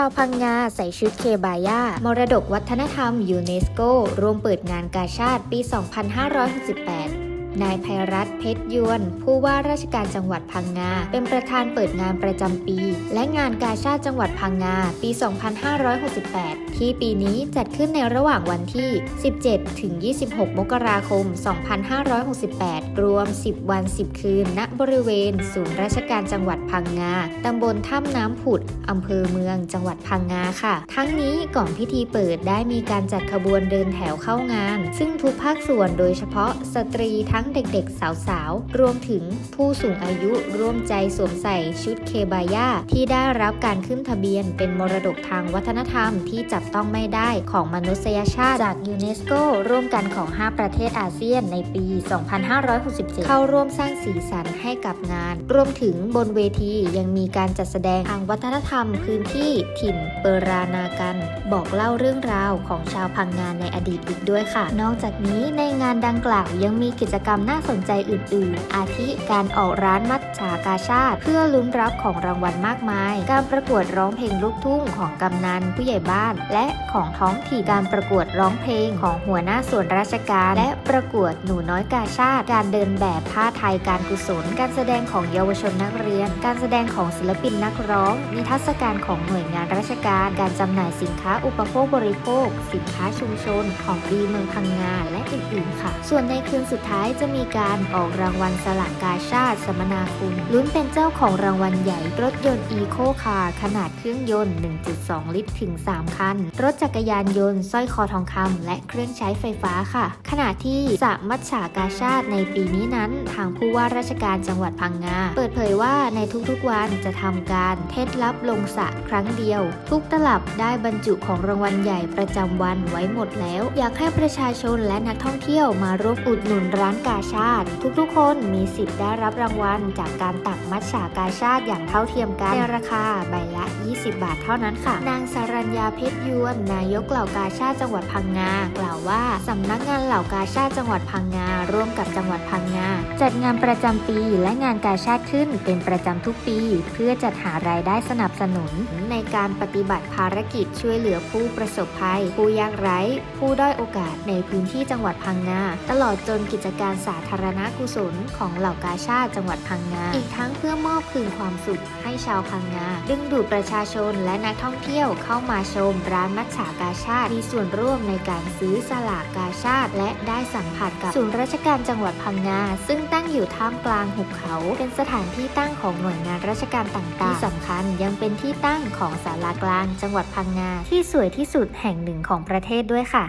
าวพังงาใส่ชุดเคบายา มรดกวัฒนธรรมยูเนสโก ร่วมเปิดงานกาชาติปี 2568 นายภัยรัตเพชรยวน ผู้ว่าราชการจังหวัดพังงา เป็นประธานเปิดงานประจำปี และงานกาชาติจังหวัดพังงา ปี 2568 ที่ปีนี้จัดขึ้นในระหว่างวันที่ 17 ถึง 26 มกราคม 2568 รวม 10 วัน 10 คืน ณ บริเวณ ศูนย์ราชการจังหวัดพังงา ตำบลถ้ำน้ำผุด อำเภอเมือง จังหวัดพังงาค่ะ ทั้งนี้ก่อนพิธีเปิดได้มีการจัดขบวนเดินแถวเข้างาน ซึ่งทุกภาคส่วนโดยเฉพาะสตรีทั้งเด็กๆ สาวๆ รวมถึงผู้สูงอายุร่วมใจสวมใส่ชุดเคบายาที่ได้รับการขึ้นทะเบียน เป็นมรดกทางวัฒนธรรมที่จับต้องไม่ได้ของมนุษยชาติจากยูเนสโกร่วมกันของ 5 ประเทศอาเซียนในปี 2567 เข้าร่วมสร้างสีสันให้กับงาน รวมถึงบนเวทียังมีการจัดแสดงทางวัฒนธรรมพื้นที่ถิ่นเปรานากัน บอกเล่าเรื่องราวของชาวพังงานในอดีตอีกด้วยค่ะ นอกจากนี้ในงานดังกล่าวยังมีกิจกรรมรรมน่าสนใจอื่น ๆ อาทิการออกร้านมัทฉากาชาติ เพื่อลุ้นรับของรางวัลมากมาย การประกวดร้องเพลงลูกทุ่งของกำนันผู้ใหญ่บ้าน และของท้องถิ่นการประกวดร้องเพลงของหัวหน้าส่วนราชการ และประกวดหนูน้อยกาชาติ การเดินแบบผ้าไทยการกุศล การแสดงของเยาวชนนักเรียน การแสดงของศิลปินนักร้อง นิทรรศการของหน่วยงานราชการ การจำหน่ายสินค้าอุปโภคบริโภค สินค้าชุมชน ของดีเมืองพังงาและอื่น ๆ ค่ะ ส่วนในคืนสุดท้ายจะมีการออกรางวัลสลากกาชาติสมนาคุณลุ้นเป็นเจ้าของรางวัลใหญ่รถยนต์อีโคคาร์ขนาดเครื่องยนต์ 1.2 ลิตรถึง 3 คัน รถจักรยานยนต์สร้อยคอทองคำและเครื่องใช้ไฟฟ้าค่ะ ขณะที่สะมัชฉากาชาติในปีนี้นั้น ทางผู้ว่าราชการจังหวัดพังงา เปิดเผยว่าในทุกๆวันจะทำการเทศลับลงสระครั้งเดียว ทุกตลับได้บรรจุของรางวัลใหญ่ประจำวันไว้หมดแล้ว อยากให้ประชาชนและนักท่องเที่ยวมาร่วมอุดหนุนร้านกาชาติ ทุกๆ คนมีสิทธิ์ได้รับรางวัล จากการตักมัทฉากาชาติอย่างเท่าเทียมกันในราคาใบละ 20 บาทเท่านั้นค่ะ นางสารัญญาเพชรยวน นายกเหล่ากาชาติจังหวัดพังงา กล่าวว่าสำนักงานเหล่ากาชาติจังหวัดพังงา ร่วมกับจังหวัดพังงา จัดงานประจำปีและงานกาชาติขึ้นเป็นประจำทุกปี เพื่อจัดหารายได้สนับสนุน ในการปฏิบัติภารกิจช่วยเหลือผู้ประสบภัย ผู้ยากไร้ ผู้ด้อยโอกาสในพื้นที่จังหวัดพังงา ตลอดจนกิจการสาธารณกุศลของเหล่ากาชาติจังหวัดพังงา อีกทั้งเพื่อมอบคืนความสุขให้ชาวพังงา ดึงดูดประชาชนและนักท่องเที่ยวเข้ามาชมร้านมัทฉากาชาติมีส่วนร่วมในการซื้อสลากกาชาติ และได้สัมผัสกับศูนย์ราชการจังหวัดพังงา ซึ่งตั้งอยู่ท่ามกลางหุบเขา เป็นสถานที่ตั้งของหน่วยงานราชการต่างๆที่สำคัญยังเป็นที่ตั้งของศาลากลางจังหวัดพังงา ที่สวยที่สุดแห่งหนึ่งของประเทศด้วยค่ะ